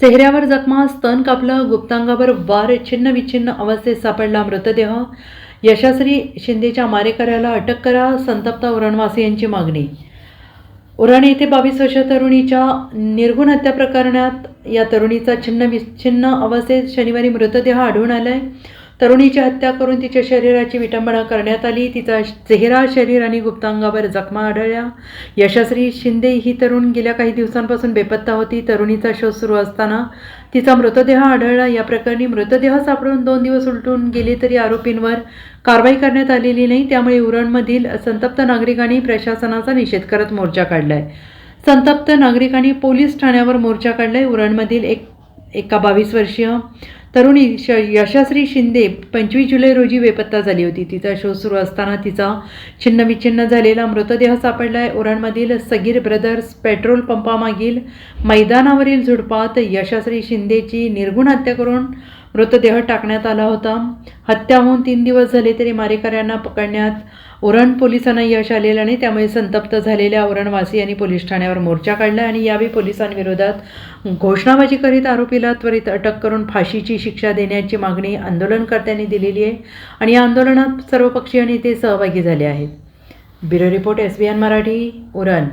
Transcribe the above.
चेहऱ्यावर जखमा स्तन कापलं गुप्तांगावर वार छिन्नविच्छिन्न अवस्थेत सापडला मृतदेह. यशस्वी शिंदेच्या मारेकऱ्याला अटक करा संतप्त उरणवासियांची मागणी. उरण येथे बावीस वर्ष तरुणीच्या निर्गुण हत्या प्रकरणात या तरुणीचा छिन्न विच्छिन्न अवस्थेत शनिवारी मृतदेह आढळून आलाय. तरुणीची हत्या करून तिच्या शरीराची विटंबना करण्यात आली. तिचा चेहरा शरीर आणि गुप्तांगावर जखमा आढळल्या. यशस्वी शिंदे ही तरुण गेल्या काही दिवसांपासून बेपत्ता होती. तरुणीचा शोध सुरू असताना तिचा मृतदेह आढळला. या प्रकरणी मृतदेह सापडून दोन दिवस उलटून गेले तरी आरोपींवर कारवाई करण्यात आलेली नाही. त्यामुळे उरणमधील संतप्त नागरिकांनी प्रशासनाचा निषेध करत मोर्चा काढलाय. संतप्त नागरिकांनी पोलीस ठाण्यावर मोर्चा काढलाय. उरणमधील एक एका बावीस वर्षीय तरुणी श यशस्वी शिंदे पंचवीस जुलै रोजी बेपत्ता झाली होती. तिचा शोध सुरू असताना तिचा छिन्नविच्छिन्न झालेला मृतदेह सापडला आहे उरणमधील सगीर ब्रदर्स पेट्रोल पंपामागील मैदानावरील झुडपात यशस्वी शिंदेची निर्गुण हत्या करून मृतदेह टाकण्यात आला होता. हत्या होऊन तीन दिवस झाले तरी मारेकऱ्यांना पकडण्यात उरण पोलिसांना यश आलेलं नाही. त्यामुळे संतप्त झालेल्या उरणवासियांनी पोलीस ठाण्यावर मोर्चा काढला आणि यावेळी पोलिसांविरोधात घोषणाबाजी करीत आरोपीला त्वरित अटक करून फाशीची शिक्षा देण्याची मागणी आंदोलनकर्त्यांनी दिलेली आहे आणि या आंदोलनात सर्वपक्षीय नेते सहभागी झाले आहेत. Bureau report S B N Marathi Uran.